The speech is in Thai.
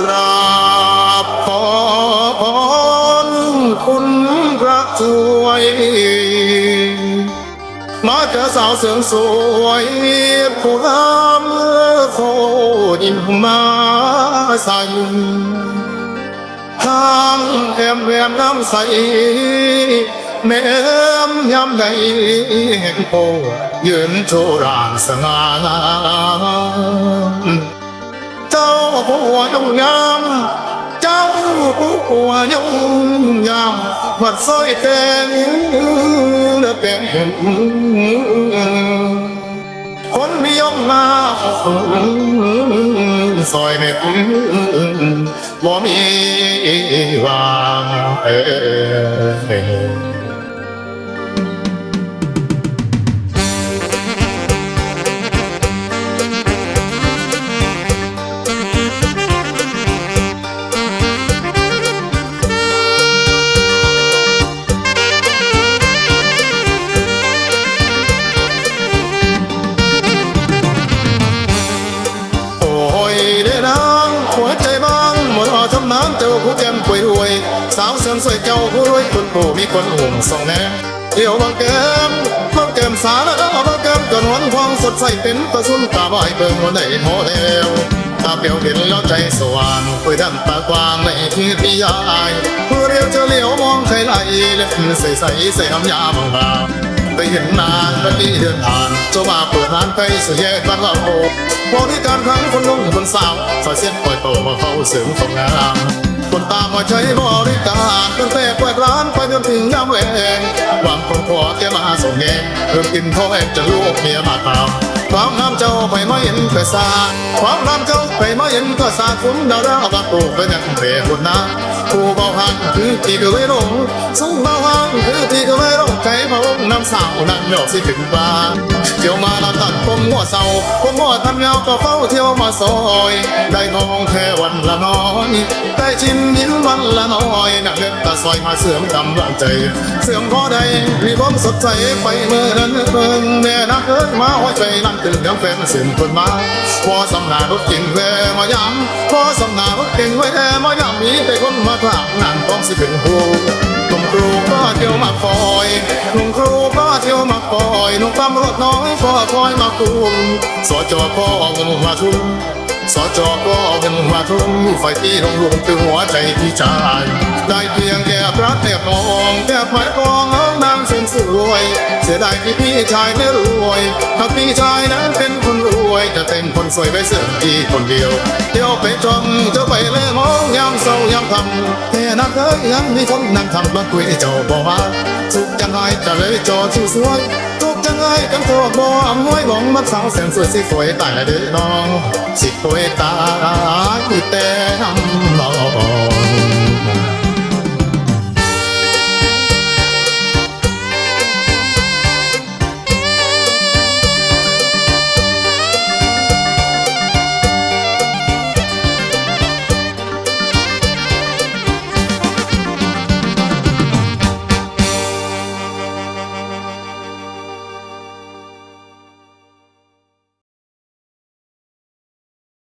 ตราบขอพรคุณพระช่วยมาเจอสาวเสียงสวยผู้งามโคนิมมาสั่ทางแอมแอมน้ำใสแม้มยำใดเห็นโพยืนโชว์ร่างสง่างาม เจ้าผัวยงงามเจ้าผัวยงงามวัดซอยแตงเลือเป็นคนมียงมาซอยเม็ดบ่มีวางเอ่ยางหมดอ่อทำน้ำเจ้าผู้แก้มป่วยรวย สาวเสริมสวยเจ้าผู้รวยคนผู้มีคนห่วงส่องแนเดี๋ยวบางแก้มบางแก้มสาแล้วบางแก้มจนวันควางสดใสเป็นประสุนตาบายเบิ่งวันไหนพอแล้วตาเปลี่ยวเห็นแล้วใจสว่างคุยดำตากว้างในที่พิยายผู้เรียวจะเลี้ยวมองใครไหลเล็บใสใสใส่หำยาบางบางไปเห็นนา นวันนี้เดินผ่านเจ้ามาเปิดร้านไปเสียแยกบ้านเราบริการครั้งคนลงคนสาวสายเส้นปล่อยโตมาเข้าเสริมของงามคนตามมาใช้บริการตั้งแต่เปิดร้านไปจนถึงยามแหวงหวังคนขอแกมาส่งแงเพิ่มกินท้องแอบจะลูกเมียมาตาม ความงามเจ้าไปไม่เห็นเคยสาความงามเจ้าไปไม่เห็นก็สาคุ้มดาวดาวบักโตก็ยังเปรคนนะผู้เบาหันคือที่ก็ไม่ลงสงเบาหันคือที่ก็ไม่ลงใจพระองค์น้ำสาวนั่งหยอกสิถึงบ้านเที่ยวมาลำตัดผมหัวเศร้าผมหัวทำยาวก็เฝ้าเที่ยวมาซอย ได้มองแค่วันละน้อย ได้ชิมยิ้มวันละน้อยนักเล็กตาซอยมาเสริมกำลังใจ เสื่อมพอใดมีบ้องสดใสไปเมื่อนั้นเบิ่งแม่นักเอ้ยมาหัวใจนั่งตื่นยังแฟนเสื่อมคนมาพอสำนารถกินแวมาย้ำพอสำนารถเก่งแวมาย้ำมีแต่คนมาถามนั่งต้องสิเป็นผู้หนุ่มครูก็เที่ยวมาคอยหนุ่มครูก็เที่ยวมาคอยหนุ่มตำรวจน้อยก็คอยมาคุมสจก็เงินมาทุ่มสจก็เป็นมาทุ่ม ไฟที่ลงรวมถึงหัวใจที่ชาย ได้เพียงแค่พระแอบมองแค่หมายกองเอานางเส้นสวย เสียดายที่พี่ชายไม่รวยถ้าพี่ชายนั้นเป็นคนรวยจะเป็นคนสวยไปเสื่อมที่คนเดียวเที่ยวไปจมเจะไปเลยมองยามเศร้ายามคำแต่นักเอ้ยยังมีคนนั่งทำรถคุยเจ้าบอกว่าสุขจังไงจะเลยจอชื่อสวยทุกจังไงกันตัวบ่อำนวยหลงมักสาวแสนสวยสิสวยตายละเด้อน้องสิสวยตายแต่